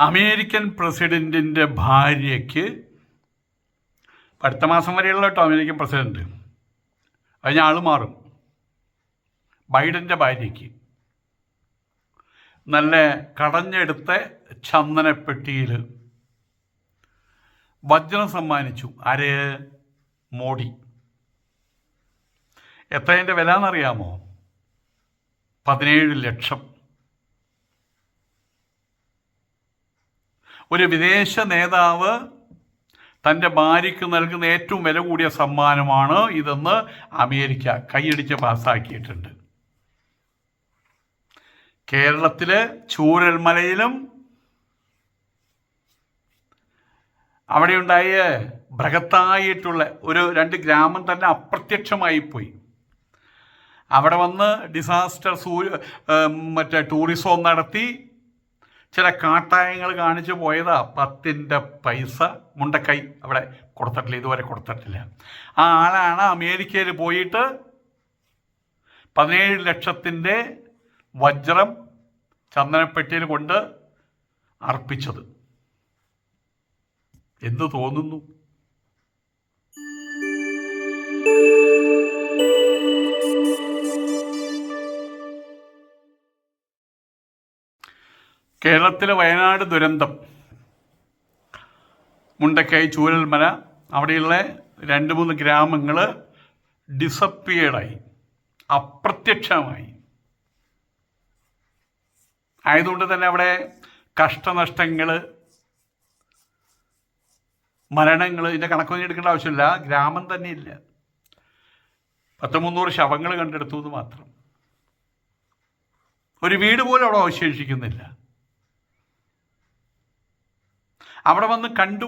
American പ്രസിഡന്റിന്റെ ഭാര്യയ്ക്ക് അടുത്ത മാസം വരെയുള്ള കേട്ടോ അമേരിക്കൻ പ്രസിഡന്റ്. അതിന് ആൾ മാറും. ബൈഡന്റെ ഭാര്യയ്ക്ക്. നല്ല കടഞ്ഞെടുത്ത ചന്ദനപ്പെട്ടിയിൽ വജ്രം സമ്മാനിച്ചു. ആര്? മോഡി. എത്രതിന്റെ വില എന്നറിയാമോ പതിനേഴ് ലക്ഷം. ഒരു വിദേശ നേതാവ് തന്റെ ഭാര്യയ്ക്ക് നൽകുന്ന ഏറ്റവും വില കൂടിയ സമ്മാനമാണ് ഇതെന്ന് അമേരിക്ക കൈയടിച്ച് പാസ്സാക്കിയിട്ടുണ്ട്. കേരളത്തിലെ ചൂരൽമലയിലും അവിടെയുണ്ടായ ബൃഹത്തായിട്ടുള്ള ഒരു രണ്ട് ഗ്രാമം തന്നെ അപ്രത്യക്ഷമായി പോയി. അവിടെ വന്ന് ഡിസാസ്റ്റർ സൂര്യ മറ്റേ ടൂറിസം നടത്തി. ചില കാട്ടായങ്ങൾ കാണിച്ചു പോയതാ പത്തിന്റെ പൈസ മുണ്ടക്കൈ അവിടെ കൊടുത്തിട്ടില്ല ഇതുവരെ കൊടുത്തിട്ടില്ല. ആ ആളാണ് അമേരിക്കയിൽ പോയിട്ട് പതിനേഴ് ലക്ഷത്തിന്റെ വജ്രം ചന്ദനപ്പെട്ടിയിൽ കൊണ്ട് അർപ്പിച്ചത്. എന്തു തോന്നുന്നു? കേരളത്തിലെ വയനാട് ദുരന്തം. മുണ്ടക്കൈ ചൂരൽമല അവിടെയുള്ള രണ്ട് മൂന്ന് ഗ്രാമങ്ങൾ ഡിസപ്പിയേർഡായി അപ്രത്യക്ഷമായി. ആയതുകൊണ്ട് തന്നെ അവിടെ കഷ്ടനഷ്ടങ്ങൾ മരണങ്ങൾ ഇതിന്റെ കണക്കൊന്നും എടുക്കേണ്ട ആവശ്യമില്ല. ഗ്രാമം തന്നെ ഇല്ല. പത്ത് മുന്നൂറ് ശവങ്ങൾ കണ്ടെടുത്തു എന്ന് മാത്രം. ഒരു വീട് പോലും അവിടെ അവശേഷിക്കുന്നില്ല. അവിടെ വന്ന് കണ്ടു.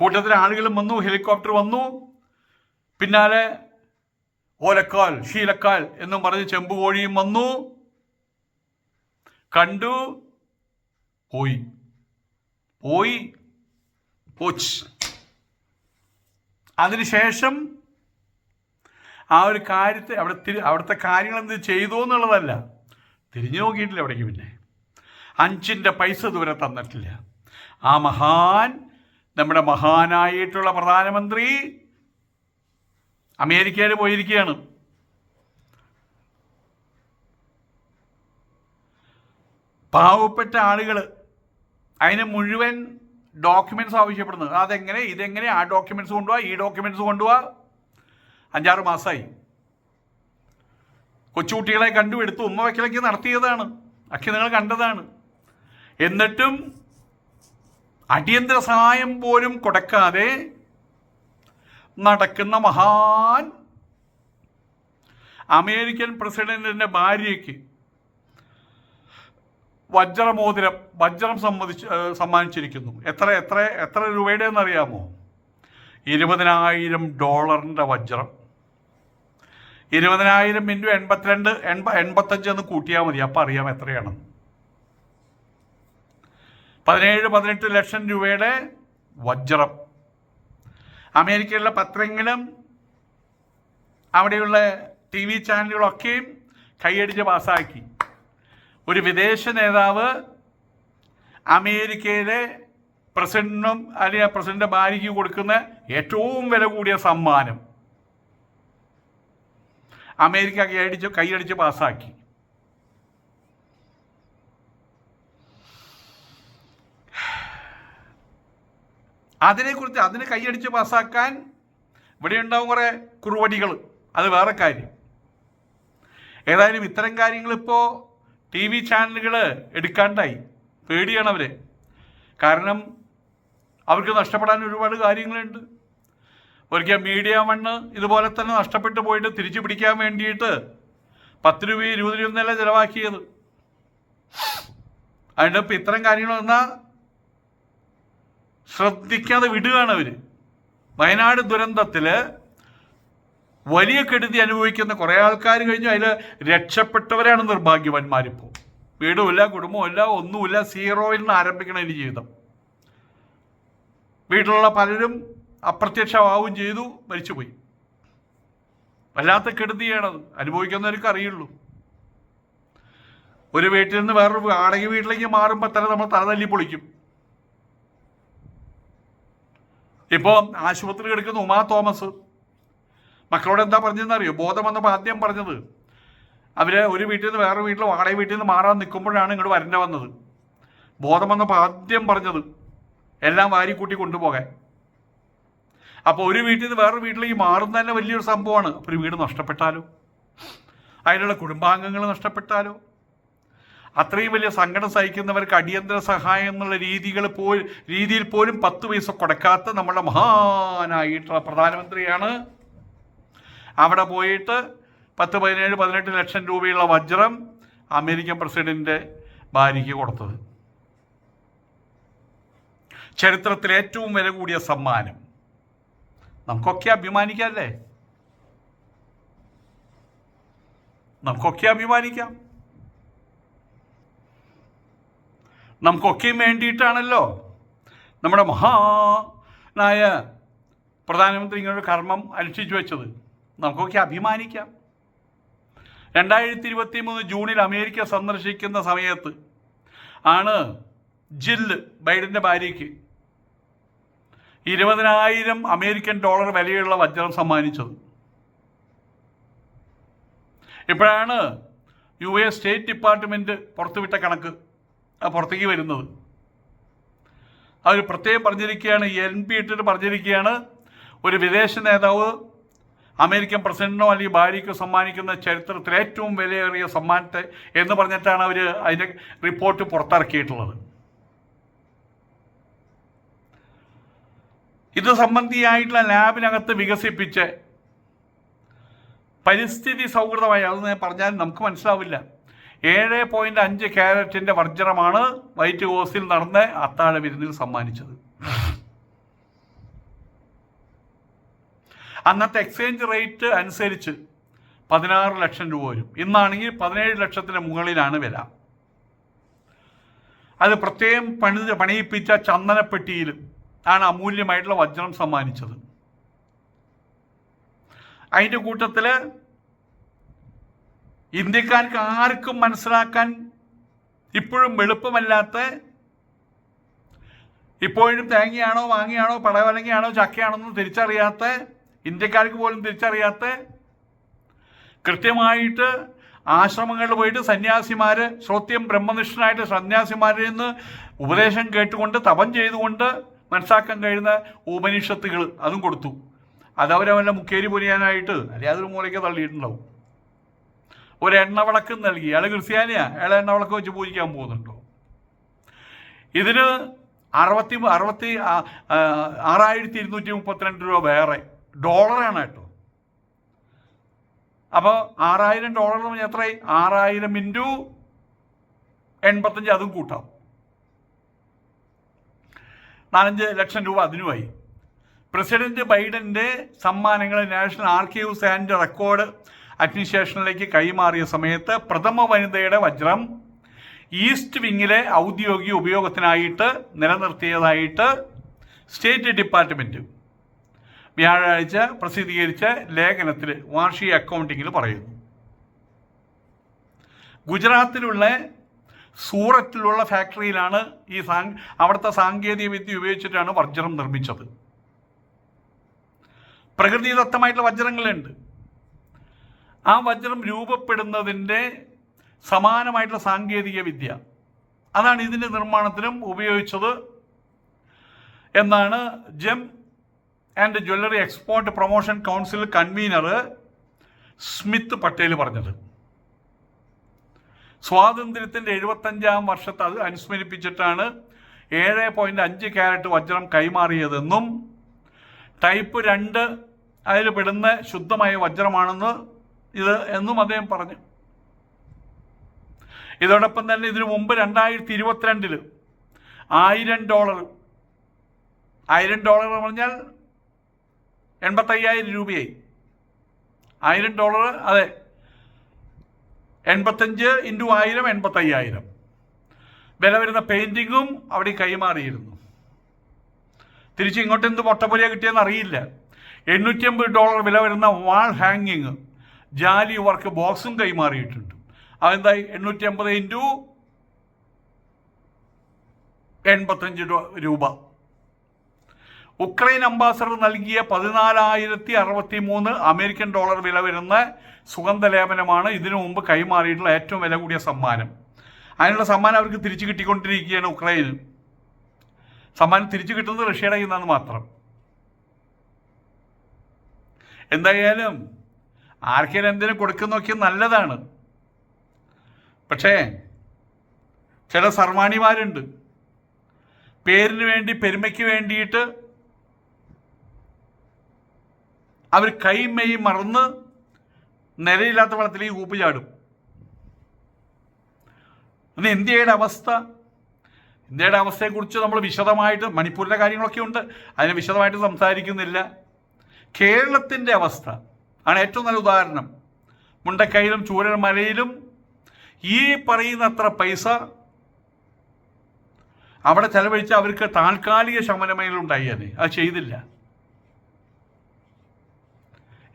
കൂട്ടത്തിൽ ആളുകളും വന്നു ഹെലികോപ്റ്റർ വന്നു. പിന്നാലെ ഓലക്കാൽ ശീലക്കാൽ എന്നും പറഞ്ഞ് ചെമ്പുകോഴിയും വന്നു. കണ്ടു. പോയി. പോയി. പോച്ച്. അതിനുശേഷം ആ ഒരു കാര്യത്തെ അവിടെ അവിടുത്തെ കാര്യങ്ങൾ എന്ത് ചെയ്തു എന്നുള്ളതല്ല. തിരിഞ്ഞു നോക്കിയിട്ടില്ല അവിടേക്ക് പിന്നെ. അഞ്ചിന്റെ പൈസ ഇതുവരെ തന്നിട്ടില്ല. ആ മഹാൻ നമ്മുടെ മഹാനായിട്ടുള്ള പ്രധാനമന്ത്രി അമേരിക്കയിൽ പോയിരിക്കുകയാണ്. പാവപ്പെട്ട ആളുകൾ അതിന് മുഴുവൻ ഡോക്യുമെന്റ്സ് ആവശ്യപ്പെടുന്നത്. അതെങ്ങനെ ഇതെങ്ങനെ ആ ഡോക്യുമെന്റ്സ് കൊണ്ടുപോവാ ഈ ഡോക്യുമെന്റ്സ് കൊണ്ടുപോവാ? അഞ്ചാറ് മാസമായി കൊച്ചുകുട്ടികളെ കണ്ടു എടുത്ത് ഉമ്മ വയ്ക്കലൊക്കെ നടത്തിയതാണ്. അക്കി നിങ്ങൾ കണ്ടതാണ്. എന്നിട്ടും അടിയന്തര സഹായം പോലും കൊടുക്കാതെ നടക്കുന്ന മഹാൻ അമേരിക്കൻ പ്രസിഡന്റിന്റെ ഭാര്യയ്ക്ക് വജ്രമോതിരം വജ്രം സമ്മതിച്ച് സമ്മാനിച്ചിരിക്കുന്നു. എത്ര എത്ര എത്ര രൂപയുടെ എന്നറിയാമോ ഇരുപതിനായിരം ഡോളറിന്റെ വജ്രം. ഇരുപതിനായിരം ഇന്റു എൺപത്തിരണ്ട് എൺപ എൺപത്തഞ്ച് എന്ന് കൂട്ടിയാൽ മതി. അപ്പം അറിയാം എത്രയാണെന്ന്. പതിനേഴ് പതിനെട്ട് ലക്ഷം രൂപയുടെ വജ്രം. അമേരിക്കയിലെ പത്രങ്ങളും അവിടെയുള്ള ടി വി ചാനലുകളൊക്കെയും കൈയടിച്ച് പാസ്സാക്കി. ഒരു വിദേശ നേതാവ് അമേരിക്കയിലെ പ്രസിഡന്റിനും അല്ലെങ്കിൽ പ്രസിഡന്റ് ഭാര്യയ്ക്ക് കൊടുക്കുന്ന ഏറ്റവും വില കൂടിയ സമ്മാനം. അമേരിക്ക കൈയടിച്ച് കൈയടിച്ച് പാസ്സാക്കി. അതിനെക്കുറിച്ച് അതിന് കൈയടിച്ച് പാസ്സാക്കാൻ ഇവിടെ ഉണ്ടാവും കുറേ കുറുവടികൾ. അത് വേറെ കാര്യം. ഏതായാലും ഇത്തരം കാര്യങ്ങൾ ഇപ്പോൾ ടി വി ചാനലുകൾ എടുക്കാണ്ടായി. പേടിയാണ് അവരെ. കാരണം അവർക്ക് നഷ്ടപ്പെടാൻ ഒരുപാട് കാര്യങ്ങളുണ്ട്. ഒരിക്കൽ മീഡിയ മണ്ണ് ഇതുപോലെ തന്നെ നഷ്ടപ്പെട്ടു പോയിട്ട് തിരിച്ചു പിടിക്കാൻ വേണ്ടിയിട്ട് പത്ത് രൂപ ഇരുപത് രൂപ എന്നല്ല ചിലവാക്കിയത്. അതിന്റെ ഇപ്പം ഇത്തരം കാര്യങ്ങൾ വന്നാൽ ശ്രദ്ധിക്കാതെ വിടുകയാണ് അവർ വയനാട് ദുരന്തത്തിൽ വലിയ കെടുതി അനുഭവിക്കുന്ന കുറേ ആൾക്കാർ കഴിഞ്ഞു. അതിൽ രക്ഷപ്പെട്ടവരാണ് നിർഭാഗ്യവാന്മാരിപ്പോൾ വീടുമില്ല കുടുംബമില്ല ഒന്നുമില്ല സീറോയിൽ നിന്ന് ആരംഭിക്കണം ഇനി ജീവിതം. വീട്ടിലുള്ള പലരും അപ്രത്യക്ഷമാവുകയും ചെയ്തു മരിച്ചുപോയി. വല്ലാത്ത കെടുതിയാണത് അനുഭവിക്കുന്നവർക്ക് അറിയുള്ളൂ. ഒരു വീട്ടിൽ നിന്ന് വേറൊരു വാടക വീട്ടിലേക്ക് മാറുമ്പോൾ തന്നെ നമ്മൾ തലതല്ലി പൊളിക്കും. ഇപ്പോൾ ആശുപത്രി കിടക്കുന്ന ഉമാ തോമസ്. മക്കളോട് എന്താ പറഞ്ഞതെന്ന് അറിയോ? ബോധം വന്നപ്പോൾ ആദ്യം പറഞ്ഞത് അവർ ഒരു വീട്ടിൽ നിന്ന് വേറെ വീട്ടിൽ വാടക വീട്ടിൽ നിന്ന് മാറാൻ നിൽക്കുമ്പോഴാണ് ഇങ്ങോട്ട് വരേണ്ട വന്നത്. ബോധം വന്നപ്പോൾ ആദ്യം പറഞ്ഞത് എല്ലാം വാരിക്കൂട്ടി കൊണ്ടുപോകാൻ. അപ്പോൾ ഒരു വീട്ടിൽ നിന്ന് വേറൊരു വീട്ടിലേക്ക് മാറുന്ന തന്നെ വലിയൊരു സംഭവമാണ്. അപ്പോൾ ഒരു വീട് നഷ്ടപ്പെട്ടാലോ? അതിനുള്ള കുടുംബാംഗങ്ങൾ നഷ്ടപ്പെട്ടാലോ? അത്രയും വലിയ സങ്കടം സഹിക്കുന്നവർക്ക് അടിയന്തര സഹായം എന്നുള്ള രീതികൾ പോ രീതിയിൽ പോലും പത്ത് പൈസ കൊടുക്കാത്ത നമ്മുടെ മഹാനായിട്ടുള്ള പ്രധാനമന്ത്രിയാണ്. അവിടെ പോയിട്ട് പത്ത് പതിനേഴ് പതിനെട്ട് ലക്ഷം രൂപയുള്ള വജ്രം അമേരിക്കൻ പ്രസിഡന്റ് ഭാര്യയ്ക്ക് കൊടുത്തത്. ചരിത്രത്തിലെ ഏറ്റവും വില കൂടിയ സമ്മാനം. നമുക്കൊക്കെ അഭിമാനിക്കാം അല്ലേ? നമുക്കൊക്കെ അഭിമാനിക്കാം. നമുക്കൊക്കെയും വേണ്ടിയിട്ടാണല്ലോ. നമ്മുടെ മഹാനായ പ്രധാനമന്ത്രി ഇങ്ങനൊരു കർമ്മം അനുഷ്ഠിച്ചു വെച്ചത്. നമുക്കൊക്കെ അഭിമാനിക്കാം. രണ്ടായിരത്തി ഇരുപത്തി മൂന്ന് ജൂണിൽ അമേരിക്ക സന്ദർശിക്കുന്ന സമയത്ത് ആണ് ജില്ല് ബൈഡന്റെ ഭാര്യയ്ക്ക് ഇരുപതിനായിരം അമേരിക്കൻ ഡോളർ വിലയുള്ള വജ്രം സമ്മാനിച്ചത്. ഇപ്പോഴാണ് യു എസ് സ്റ്റേറ്റ് ഡിപ്പാർട്ട്മെന്റ് പുറത്തുവിട്ട കണക്ക്. പുറത്തേക്ക് വരുന്നത്. അവർ പ്രത്യേകം പറഞ്ഞിരിക്കുകയാണ് എൻ പി ഇട്ടിട്ട് പറഞ്ഞിരിക്കുകയാണ്. ഒരു വിദേശ നേതാവ് അമേരിക്കൻ പ്രസിഡന്റിനോ അല്ലെങ്കിൽ ഭാര്യയ്ക്കോ സമ്മാനിക്കുന്ന ചരിത്രത്തിൽ ഏറ്റവും വിലയേറിയ സമ്മാനത്തെ എന്ന് പറഞ്ഞിട്ടാണ് അവർ അതിന്റെ റിപ്പോർട്ട് പുറത്തിറക്കിയിട്ടുള്ളത്. ഇത് സംബന്ധിയായിട്ടുള്ള ലാബിനകത്ത് വികസിപ്പിച്ച് പരിസ്ഥിതി സൗഹൃദമായി അത് പറഞ്ഞാൽ നമുക്ക് മനസ്സിലാവില്ല. ഏഴ് പോയിന്റ് അഞ്ച് ക്യാരറ്റിന്റെ വർജനമാണ് വൈറ്റ് ഹൗസിൽ നടന്ന അത്താഴ വിരുന്നിൽ സമ്മാനിച്ചത്. അന്നത്തെ എക്സ്ചേഞ്ച് റേറ്റ് അനുസരിച്ച് പതിനാറ് ലക്ഷം രൂപ വരും. ഇന്നാണെങ്കിൽ പതിനേഴ് ലക്ഷത്തിന് മുകളിലാണ് വില. അത് പ്രത്യേകം പണി പണിയിപ്പിച്ച ചന്ദനപ്പെട്ടിയിൽ ആണ് അമൂല്യമായിട്ടുള്ള വജ്രം സമ്മാനിച്ചത്. അതിന്റെ കൂട്ടത്തിൽ ഇന്ത്യക്കാർക്ക് ആർക്കും മനസ്സിലാക്കാൻ ഇപ്പോഴും എളുപ്പമല്ലാത്ത ഇപ്പോഴും തേങ്ങയാണോ വാങ്ങിയാണോ പടവലങ്ങയാണോ ചക്കയാണോ തിരിച്ചറിയാത്ത ഇന്ത്യക്കാർക്ക് പോലും തിരിച്ചറിയാത്ത കൃത്യമായിട്ട് ആശ്രമങ്ങളിൽ പോയിട്ട് സന്യാസിമാർ ശ്രോത്യം ബ്രഹ്മനിഷ്ഠനായിട്ട് സന്യാസിമാരിൽ നിന്ന് ഉപദേശം കേട്ടുകൊണ്ട് തപം ചെയ്തുകൊണ്ട് മനസ്സാക്കാൻ കഴിയുന്ന ഉപനിഷത്തുകൾ അതും കൊടുത്തു. അതവരവരെ മുക്കേരി പൊരിയാനായിട്ട് അല്ലെങ്കിൽ അതൊരു മൂലയ്ക്ക് തള്ളിയിട്ടുണ്ടാവും. ഒരു എണ്ണവിളക്ക് നൽകി. അയാൾ ക്രിസ്ത്യാനിയാ. അയാൾ എണ്ണവിളക്ക് വെച്ച് പൂജിക്കാൻ പോകുന്നുണ്ടോ? ഇതിന് അറുപത്തി അറുപത്തി ആറായിരത്തി ഇരുന്നൂറ്റി മുപ്പത്തിരണ്ട് രൂപ വേറെ. ഡോളറാണ് കേട്ടോ. അപ്പോൾ ആറായിരം ഡോളർ എന്ന് പറഞ്ഞാൽ എത്രയായി? ആറായിരം ഇന്റു എൺപത്തഞ്ച് അതും കൂട്ടാം. നാലഞ്ച് ലക്ഷം രൂപ അതിനുമായി. പ്രസിഡന്റ് ബൈഡന്റെ സമ്മാനങ്ങൾ നാഷണൽ ആർക്കൈവ്സ് ആൻഡ് റെക്കോർഡ് അഡ്മിനിസ്ട്രേഷനിലേക്ക് കൈമാറിയ സമയത്ത് പ്രഥമ വനിതയുടെ വജ്രം ഈസ്റ്റ് വിങ്ങിലെ ഔദ്യോഗിക ഉപയോഗത്തിനായിട്ട് നിലനിർത്തിയതായിട്ട് സ്റ്റേറ്റ് ഡിപ്പാർട്ട്മെന്റ് വ്യാഴാഴ്ച പ്രസിദ്ധീകരിച്ച ലേഖനത്തിൽ വാർഷിക അക്കൗണ്ടിങ്ങിൽ പറയുന്നു. ഗുജറാത്തിലുള്ള സൂററ്റിലുള്ള ഫാക്ടറിയിലാണ് ഈ സാ അവിടുത്തെ സാങ്കേതിക വിദ്യ ഉപയോഗിച്ചിട്ടാണ് വജ്രം നിർമ്മിച്ചത്. പ്രകൃതിദത്തമായിട്ടുള്ള വജ്രങ്ങളുണ്ട്. ആ വജ്രം രൂപപ്പെടുന്നതിന്റെ സമാനമായിട്ടുള്ള സാങ്കേതിക വിദ്യ. അതാണ് ഇതിന്റെ നിർമ്മാണത്തിനും ഉപയോഗിച്ചത് എന്നാണ് gem and jewellery export promotion council convener Smit Patel പറഞ്ഞത്. സ്വാതന്ത്ര്യത്തിന്റെ എഴുപത്തഞ്ചാം വർഷത്തെ അത് അനുസ്മരിപ്പിച്ചിട്ടാണ് ഏഴ് പോയിന്റ് അഞ്ച് ക്യാരറ്റ് വജ്രം കൈമാറിയതെന്നും ടൈപ്പ് രണ്ട് അതിൽ പെടുന്ന ശുദ്ധമായ വജ്രമാണെന്ന് ഇത് എന്നും അദ്ദേഹം പറഞ്ഞു. ഇതോടൊപ്പം തന്നെ ഇതിനു മുമ്പ് രണ്ടായിരത്തി ഇരുപത്തിരണ്ടിൽ ആയിരം ഡോളർ ആയിരം ഡോളർ എന്ന് പറഞ്ഞാൽ എൺപത്തയ്യായിരം രൂപയായി. ആയിരം ഡോളർ അതെ എൺപത്തഞ്ച് ഇന്റു ആയിരം എൺപത്തയ്യായിരം. വില വരുന്ന പെയിന്റിങ്ങും അവിടെ കൈമാറിയിരുന്നു. തിരിച്ച് ഇങ്ങോട്ട് എന്ത് പൊട്ടപ്പൊലിയാണ് കിട്ടിയെന്ന് അറിയില്ല. എണ്ണൂറ്റി അമ്പത് ഡോളർ വില വരുന്ന വാൾ ഹാങ്ങിങ് ജാലി വർക്ക് ബോക്സും കൈമാറിയിട്ടുണ്ട്. അതെന്തായി? എണ്ണൂറ്റി അമ്പത് ഇന്റു എൺപത്തഞ്ച് രൂപ ഉക്രൈൻ അംബാസഡർ നൽകിയ പതിനാലായിരത്തി അറുപത്തി മൂന്ന് അമേരിക്കൻ ഡോളർ വില വരുന്ന സുഗന്ധലേപനമാണ് ഇതിനു മുമ്പ് കൈമാറിയിട്ടുള്ള ഏറ്റവും വില കൂടിയ സമ്മാനം. അതിനുള്ള സമ്മാനം അവർക്ക് തിരിച്ചു കിട്ടിക്കൊണ്ടിരിക്കുകയാണ് ഉക്രൈൻ സമ്മാനം തിരിച്ചു കിട്ടുന്നത് റഷ്യയുടെ കയ്യിൽ നിന്നാണ് മാത്രം. എന്തായാലും ആർക്കെങ്കിലും എന്തിനും കൊടുക്കുന്നൊക്കെ നല്ലതാണ്. പക്ഷേ ചില സർവാണിമാരുണ്ട്. പേരിന് വേണ്ടി പെരുമയ്ക്ക് വേണ്ടിയിട്ട് അവർ കൈമെയ് മറന്ന് നിലയില്ലാത്ത വെള്ളത്തിലേക്ക് കൂപ്പ് ചാടും. ഇന്ന് ഇന്ത്യയുടെ അവസ്ഥ ഇന്ത്യയുടെ അവസ്ഥയെക്കുറിച്ച് നമ്മൾ വിശദമായിട്ട് മണിപ്പൂരിലെ കാര്യങ്ങളൊക്കെ ഉണ്ട് അതിന് വിശദമായിട്ട് സംസാരിക്കുന്നില്ല. കേരളത്തിന്റെ അവസ്ഥ ആണ് ഏറ്റവും നല്ല ഉദാഹരണം. മുണ്ടക്കൈയിലും ചൂരൽമലയിലും ഈ പറയുന്നത്ര പൈസ അവിടെ ചെലവഴിച്ച് അവർക്ക് താൽക്കാലിക ശമനമേലും അത് അത് ചെയ്തില്ല.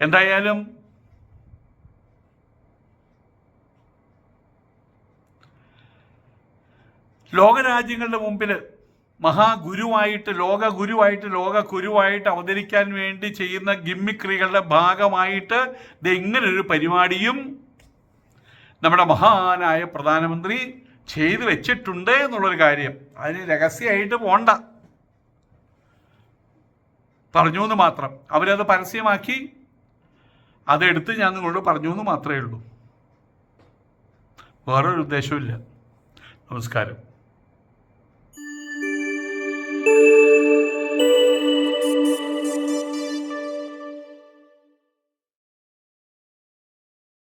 എന്തായാലും ലോകരാജ്യങ്ങളുടെ മുമ്പിൽ മഹാഗുരുവായിട്ട് ലോക ഗുരുവായിട്ട് ലോക ഗുരുവായിട്ട് അവതരിക്കാൻ വേണ്ടി ചെയ്യുന്ന ഗിമ്മിക്രികളുടെ ഭാഗമായിട്ട് ഇങ്ങനൊരു പരിപാടിയും നമ്മുടെ മഹാനായ പ്രധാനമന്ത്രി ചെയ്തു വെച്ചിട്ടുണ്ട് എന്നുള്ളൊരു കാര്യം. അതിന് രഹസ്യമായിട്ട് പോണ്ട. പറഞ്ഞു എന്ന് മാത്രം. അവരത് പരസ്യമാക്കി. അതെടുത്ത് ഞാൻ നിങ്ങളോട് പറഞ്ഞു എന്ന് മാത്രമേ ഉള്ളൂ. വേറൊരു ഉദ്ദേശമില്ല നമസ്കാരം.